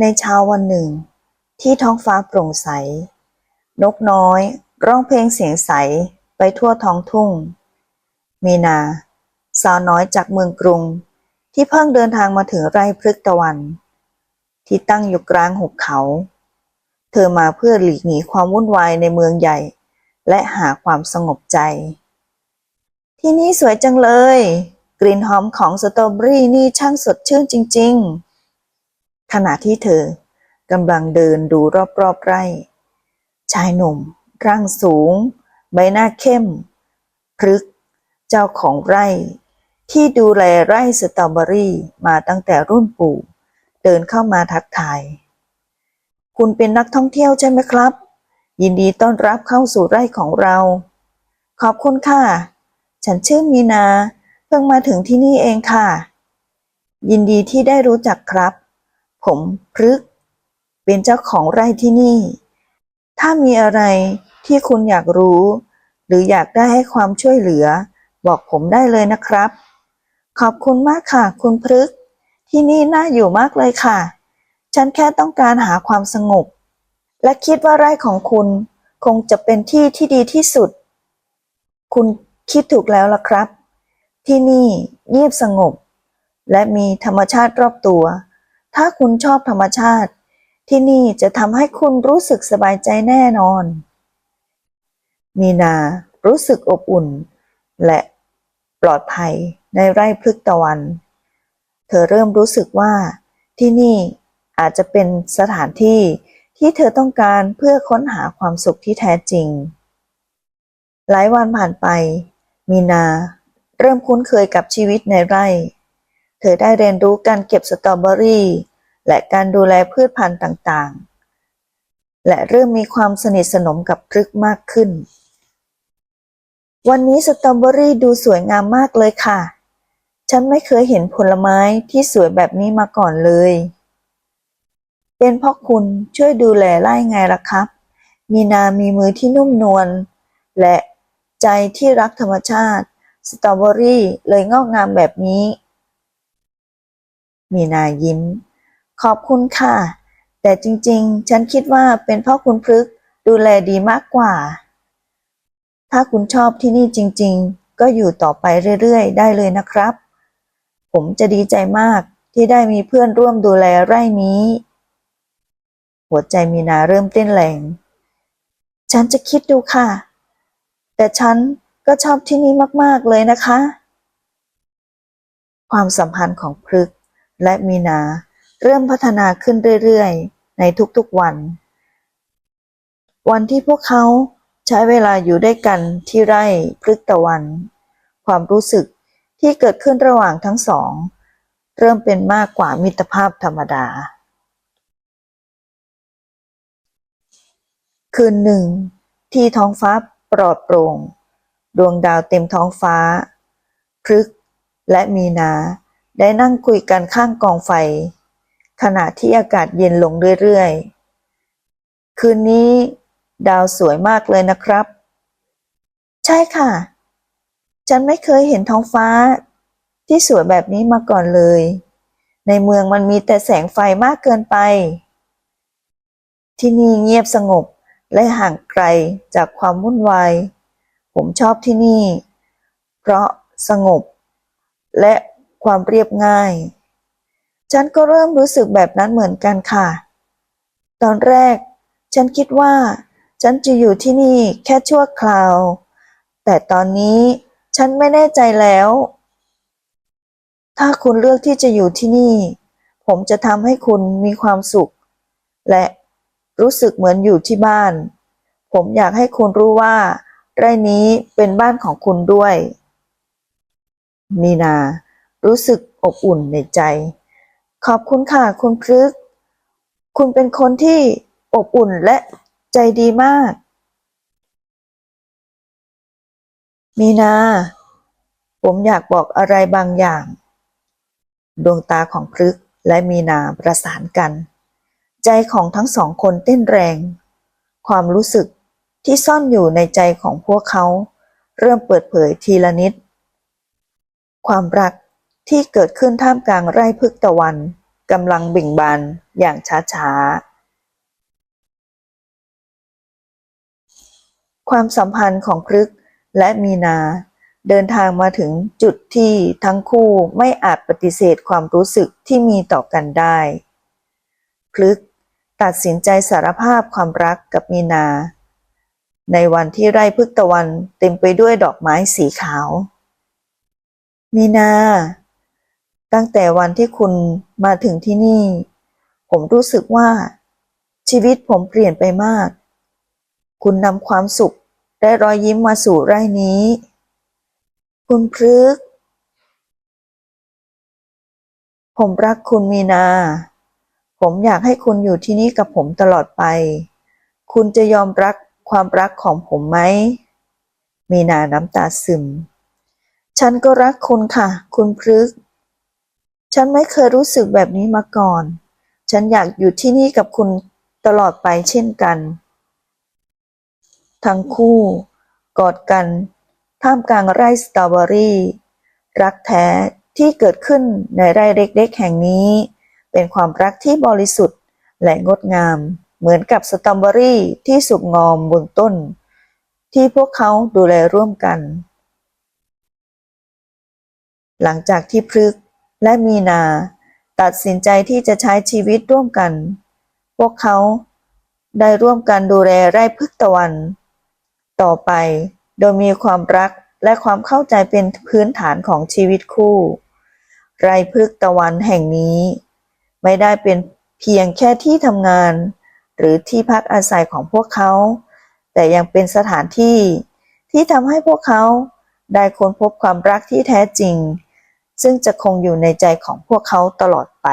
ในเช้าวันหนึ่ง ที่ท้องฟ้าโปร่งใส นกน้อย ร้องเพลงเสียงใสไปทั่วท้องทุ่งมีนา สาวน้อยจากเมืองกรุง ที่เพิ่งเดินทางมาถึงไร่พฤกตะวัน ที่ตั้งอยู่กลางหุบเขา เธอมาเพื่อหลีกหนีความวุ่นวายในเมืองใหญ่ และหาความสงบใจ ที่นี่สวยจังเลย กลิ่นหอมของสตรอเบอรี่นี่ช่างสดชื่นจริง ๆ ขณะที่เธอกำลังเดินดูรอบๆไร่ ชายหนุ่ม ร่างสูง ใบหน้าเข้มพฤกเจ้าของไร่ ที่ดูแลไร่สตรอเบอรี่มาตั้งแต่รุ่นปู่ เดินเข้ามาทักทาย คุณเป็นนักท่องเที่ยวใช่ไหมครับ ยินดีต้อนรับเข้าสู่ไร่ของเรา ขอบคุณค่ะ ฉันชื่อมีนา เพิ่งมาถึงที่นี่เองค่ะ ยินดีที่ได้รู้จักครับ ผมพฤกเป็นเจ้าของไร่ที่นี่ ถ้ามีอะไรที่คุณอยากรู้ หรืออยากได้ให้ความช่วยเหลือ บอกผมได้เลยนะครับ ขอบคุณมากค่ะ คุณพฤกที่นี่น่าอยู่มากเลยค่ะ ฉันแค่ต้องการหาความสงบ และคิดว่าไร่ของคุณคงจะเป็นที่ที่ดีที่สุด คุณคิดถูกแล้วล่ะครับ ที่นี่เงียบสงบ และมีธรรมชาติรอบตัว ถ้าคุณชอบธรรมชาติ ที่นี่จะทำให้คุณรู้สึกสบายใจแน่นอน มีนารู้สึกอบอุ่น และปลอดภัยในไร่พฤกตะวัน เธอเริ่มรู้สึกว่าที่นี่อาจจะเป็นสถานที่ที่เธอต้องการเพื่อค้นหาความสุขที่แท้จริง หลายวันผ่านไป มีนาเริ่มคุ้นเคยกับชีวิตในไร่ ธอได้เรียนรู้การเก็บสตรอเบอรี่ และการดูแลพืชพันธุ์ต่างๆ และเริ่มมีความสนิทสนมกับพฤกมากขึ้น วันนี้สตรอเบอรี่ดูสวยงามมากเลยค่ะ ฉันไม่เคยเห็นผลไม้ที่สวยแบบนี้มาก่อนเลย เป็นเพราะคุณช่วยดูแลไร่ไงล่ะครับ มีนามีมือที่นุ่มนวลและใจที่รักธรรมชาติ สตรอเบอรี่เลยงอกงามแบบนี้ มีนายิ้ม ขอบคุณค่ะ แต่จริงๆ ฉันคิดว่าเป็นพราะคุณพฤกดูแลดีมากกว่า ถ้าคุณชอบที่นี่จริงๆ ก็อยู่ต่อไปเรื่อยๆ ได้เลยนะครับ ผมจะดีใจมากที่ได้มีเพื่อนร่วมดูแลไร่นี้ หัวใจมีนาเริ่มเต้นแรง ฉันจะคิดดูค่ะ แต่ฉันก็ชอบที่นี่มากๆเลยนะคะ ความสัมพันธ์ของพฤก และมีนาเริ่มพัฒนาขึ้นเรื่อยๆ ในทุกๆวัน วันที่พวกเขาใช้เวลาอยู่ด้วยกันที่ไร่พฤกตะวัน ความรู้สึกที่เกิดขึ้นระหว่างทั้งสอง เริ่มเป็นมากกว่ามิตรภาพธรรมดา คืนหนึ่ง ที่ท้องฟ้าปลอดโปร่ง ดวงดาวเต็มท้องฟ้า พฤกษ์และมีนา ได้นั่งคุยกันข้างกองไฟ ขณะที่อากาศเย็นลงเรื่อยๆ คืนนี้ดาวสวยมากเลยนะครับ ใช่ค่ะ ฉันไม่เคยเห็นท้องฟ้า ที่สวยแบบนี้มาก่อนเลย ในเมืองมันมีแต่แสงไฟมากเกินไป ที่นี่เงียบสงบและห่างไกลจากความวุ่นวาย ผมชอบที่นี่ เพราะสงบ และ ความเรียบง่าย ฉันก็เริ่มรู้สึกแบบนั้นเหมือนกันค่ะ ตอนแรก ฉันคิดว่า ฉันจะอยู่ที่นี่แค่ชั่วคราว แต่ตอนนี้ฉันไม่แน่ใจแล้ว ถ้าคุณเลือกที่จะอยู่ที่นี่ ผมจะทำให้คุณมีความสุข และรู้สึกเหมือนอยู่ที่บ้าน ผมอยากให้คุณรู้ว่าไร่นี้เป็นบ้านของคุณด้วย มีนา รู้สึกอบอุ่นในใจ ขอบคุณค่ะ คุณพฤกคุณเป็นคนที่อบอุ่นและใจดีมาก มีนา ผมอยากบอกอะไรบางอย่าง ดวงตาของพฤกและมีนาประสานกัน ใจของทั้งสองคนเต้นแรง ความรู้สึกที่ซ่อนอยู่ในใจของพวกเขา เริ่มเปิดเผยทีละนิด ความรัก ที่เกิดขึ้นท่ามกลางไร่พฤกตะวันกำลังเบ่งบานอย่างช้าๆ ความสัมพันธ์ของพฤกและมีนาเดินทางมาถึงจุดที่ทั้งคู่ไม่อาจปฏิเสธความรู้สึกที่มีต่อกันได้พฤกตัดสินใจสารภาพความรักกับมีนา ในวันที่ไร่พฤกตะวันเต็มไปด้วยดอกไม้สีขาว มีนา ตั้งแต่วันที่คุณมาถึงที่นี่ ผมรู้สึกว่า ชีวิตผมเปลี่ยนไปมาก คุณนำความสุขและรอยยิ้มมาสู่ไร่นี้ คุณพฤกผมรักคุณมีนา ผมอยากให้คุณอยู่ที่นี่กับผมตลอดไป คุณจะยอมรักความรักของผมไหม มีนาน้ำตาซึม ฉันก็รักคุณค่ะ คุณพฤกษ์ ฉันไม่เคยรู้สึกแบบนี้มาก่อน ฉันอยากอยู่ที่นี่กับคุณตลอดไปเช่นกัน ทั้งคู่ กอดกัน ท่ามกลางไร่สตรอเบอรี่ รักแท้ที่เกิดขึ้นในไร่เล็กๆแห่งนี้ เป็นความรักที่บริสุทธิ์และงดงาม เหมือนกับสตรอเบอรี่ที่สุกงอมบนต้น ที่พวกเขาดูแลร่วมกัน หลังจากที่พฤกษ และมีนา ตัดสินใจที่จะใช้ชีวิตร่วมกัน พวกเขาได้ร่วมกันดูแลไร่พฤกษ์ตะวัน ต่อไปโดยมีความรักและความเข้าใจเป็นพื้นฐานของชีวิตคู่ ไร่พฤกษ์ตะวันแห่งนี้ ไม่ได้เป็นเพียงแค่ที่ทำงาน หรือที่พักอาศัยของพวกเขา แต่ยังเป็นสถานที่ที่ทำให้พวกเขาได้ค้นพบความรักที่แท้จริง ซึ่งจะคงอยู่ในใจของพวกเขาตลอดไป